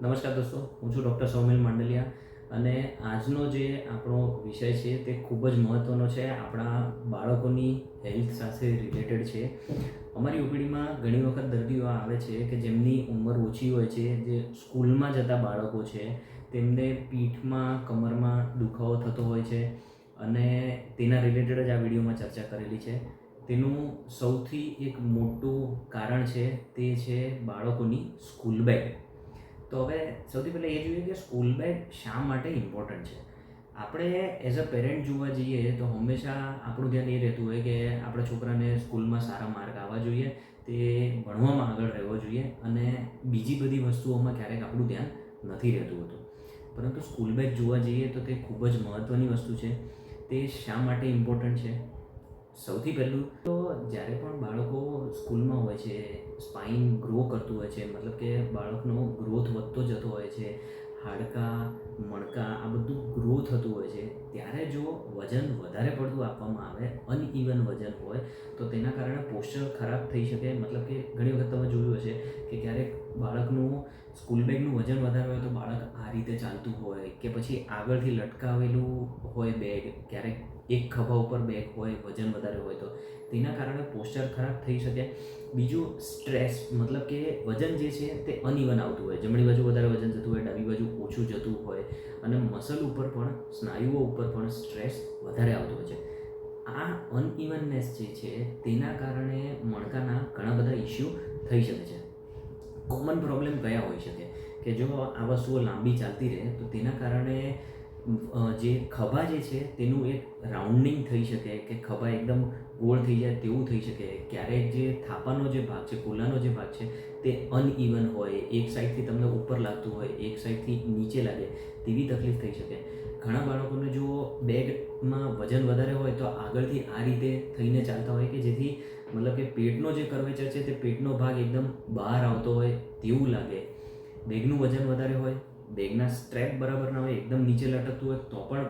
નમસ્કાર દોસ્તો, હું છું ડૉક્ટર સૌમિલ માંડલિયા અને આજનો જે આપણો વિષય છે તે ખૂબ જ મહત્ત્વનો છે. આપણા બાળકોની હેલ્થ સાથે રિલેટેડ છે. અમારી ઓપીડીમાં ઘણી વખત દર્દીઓ આવે છે કે જેમની ઉંમર ઓછી હોય છે, જે સ્કૂલમાં જતા બાળકો છે, તેમને પીઠમાં, કમરમાં દુખાવો થતો હોય છે અને તેના રિલેટેડ જ આ વિડીયોમાં ચર્ચા કરેલી છે. તેનું સૌથી એક મોટું કારણ છે તે છે બાળકોની સ્કૂલ બેગ. તો હવે સૌથી પહેલાં એ જોઈએ કે સ્કૂલ બેગ શા માટે ઇમ્પોર્ટન્ટ છે? આપણે એઝ અ પેરેન્ટ જોવા જઈએ તો હંમેશા આપણું ધ્યાન એ રહેતું હોય કે આપણા છોકરાને સ્કૂલમાં સારા માર્ક આવવા જોઈએ, તે ભણવામાં આગળ રહેવો જોઈએ અને બીજી બધી વસ્તુઓમાં ક્યારેક આપણું ધ્યાન નથી રહેતું હોતું. પરંતુ સ્કૂલ બેગ જોવા જઈએ તો તે ખૂબ જ મહત્ત્વની વસ્તુ છે. તે શા માટે ઇમ્પોર્ટન્ટ છે? સૌથી પહેલું તો જ્યારે પણ બાળકો સ્કૂલમાં હોય છે સ્પાઇન ગ્રો કરતું હોય છે, મતલબ કે બાળકનો ગ્રોથ વધતો જતો હોય છે, હાડકાં, મણકા, આ બધું ગ્રો થતું હોય છે, ત્યારે જો વજન વધારે પડતું આપવામાં આવે અનઇવન વજન હોય, તો તેના કારણે પોસ્ચર ખરાબ થઈ શકે. મતલબ કે ઘણી વખત તમે જોયું હશે કે ક્યારેક બાળકનું સ્કૂલ બેગનું વજન વધારે હોય તો બાળક આ રીતે ચાલતું હોય કે પછી આગળથી લટકાવેલું હોય બેગ ક્યારેક એક ખભા ઉપર બેગ હોય, વજન વધારે હોય તો. તેના કારણે પોસ્ચર ખરાબ થઈ શકે. બીજું સ્ટ્રેસ મતલબ કે વજન જે છે તે અનઇવન આવતું હોય. જમણી બાજુ વધારે વજન જતું હોય, ડાબી બાજુ ઓછું જતું હોય અને મસલ ઉપર પણ, સ્નાયુઓ ઉપર પણ સ્ટ્રેસ વધારે આવતો હોય છે. આ અનઇવનનેસ જે છે તેના કારણે મણકાના ઘણા બધા ઇસ્યુ થઈ શકે છે. કોમન પ્રોબ્લેમ કયા હોઈ શકે? કે જો આ વસ્તુઓ લાંબી ચાલતી રહે, તો તેના કારણે જે ખભા જે છે, તેનું એક રાઉન્ડિંગ થઈ શકે, કે ખભા એકદમ ગોળ થઈ જાય તેવું થઈ શકે. ક્યારેક જે થાપાનો જે ભાગ છે, કોલાનો જે ભાગ છે, તે અનઇવન હોય, એક સાઈડથી તમને ઉપર લાગતું હોય, એક સાઈડથી નીચે લાગે, તેવી તકલીફ થઈ શકે. ઘણા બાળકોને જો બેગમાં વજન વધારે હોય, તો આગળથી આ રીતે થઈને ચાલતા હોય કે જેથી મતલબ કે પેટનો જે કર્વેચર છે તે પેટનો ભાગ એકદમ બહાર આવતો હોય તેવું લાગે. બેગનું વજન વધારે હોય, બેગના સ્ટ્રેપ બરાબર ના હોય, એકદમ નીચે લટકતું હોય, તો પણ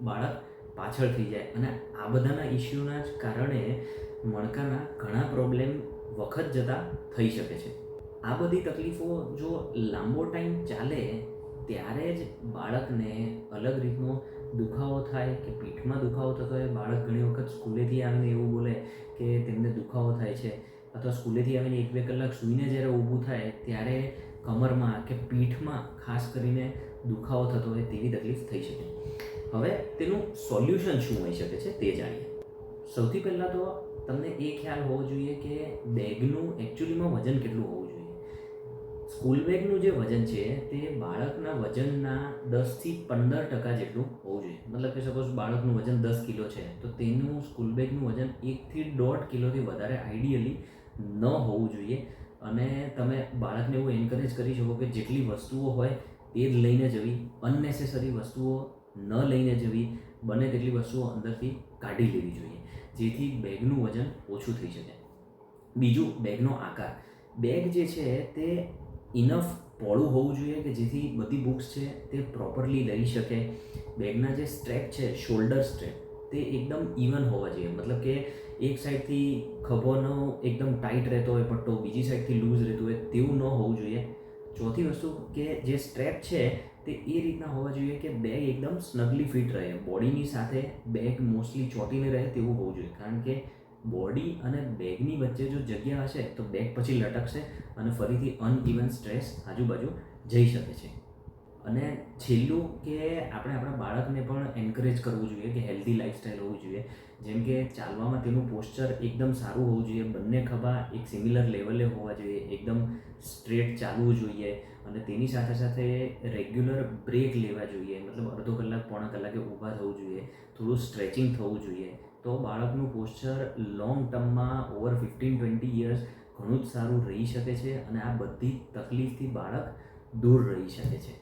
બાળક પાછળ થઈ જાય. અને આ બધાના ઇસ્યુના જ કારણે મણકાના ઘણા પ્રોબ્લેમ વખત જતાં થઈ શકે છે. આ બધી તકલીફો જો લાંબો ટાઈમ ચાલે, ત્યારે જ બાળકને અલગ રીતનો દુખાવો થાય કે પીઠમાં દુખાવો થતો હોય, બાળક ઘણી વખત સ્કૂલેથી આવીને એવું બોલે કે તેમને દુખાવો થાય છે. અથવા સ્કૂલેથી આવીને એક બે કલાક સૂઈને જ્યારે ઊભું થાય, ત્યારે કમરમાં કે પીઠમાં ખાસ કરીને દુખાવો થતો હોય તેવી તકલીફ થઈ શકે. હવે તેનું સોલ્યુશન શું હોઈ શકે છે તે જાણીએ. સૌથી પહેલાં તો તમને એ ખ્યાલ હોવો જોઈએ કે બેગનું એકચ્યુઅલીમાં વજન કેટલું હોવું જોઈએ સ્કૂલ બેગનું જે વજન છે તે બાળકના વજનના દસથી પંદર ટકા જેટલું હોવું જોઈએ. મતલબ કે સપોઝ બાળકનું વજન દસ કિલો છે, તો તેનું સ્કૂલ બેગનું વજન એકથી દોઢ કિલોથી વધારે આઈડિયલી ન હોવું જોઈએ. અને તમે બાળકને એવું એન્કરેજ કરી શકો કે જેટલી વસ્તુઓ હોય તે જ લઈને જવી અનનેસેસરી વસ્તુઓ ન લઈને જવી, બને તેટલી વસ્તુઓ અંદરથી કાઢી લેવી જોઈએ, જેથી બેગનું વજન ઓછું થઈ શકે. બીજું, બેગનો આકાર. બેગ જે છે તે ઇનફ પોળું હોવું જોઈએ કે જેથી બધી બુક્સ છે તે પ્રોપરલી લઈ શકે. બેગના જે સ્ટ્રેપ છે શોલ્ડર સ્ટ્રેપ તે એકદમ ઇવન હોવા જોઈએ. મતલબ કે એક સાઈડથી ખભોનો એકદમ ટાઈટ રહેતો હોય, પટ્ટો, બીજી સાઈડથી લૂઝ રહેતું હોય, તેવું ન હોવું જોઈએ. ચોથી વસ્તુ કે જે સ્ટ્રેપ છે તે એ રીતના હોવા જોઈએ કે બેગ એકદમ સ્નગલી ફિટ રહે. બોડીની સાથે બેગ મોસ્ટલી ચોંટીને રહે તેવું હોવું જોઈએ. કારણ કે બોડી અને બેગની વચ્ચે જો જગ્યા હશે, તો બેગ પછી લટકશે અને ફરીથી અનઇવન સ્ટ્રેસ આજુબાજુ જઈ શકે છે. અને છેલ્લું કે આપણે આપણા બાળકને પણ એન્કરેજ કરવું જોઈએ કે હેલ્ધી લાઇફસ્ટાઈલ હોવું જોઈએ. જેમ કે ચાલવામાં તેનું પોસ્ચર એકદમ સારું હોવું જોઈએ, બંને ખભા એક સિમિલર લેવલે હોવા જોઈએ, એકદમ સ્ટ્રેટ ચાલવું જોઈએ અને તેની સાથે સાથે રેગ્યુલર બ્રેક લેવા જોઈએ. મતલબ અડધો કલાક, પોણા કલાકે ઊભા થવું જોઈએ, થોડું સ્ટ્રેચિંગ થવું જોઈએ. તો બાળકનું પોસ્ચર લોંગ ટર્મમાં ઓવર ફિફ્ટીન ટ્વેન્ટી યર્સ ઘણું જ સારું રહી શકે છે અને આ બધી તકલીફથી બાળક દૂર રહી શકે છે.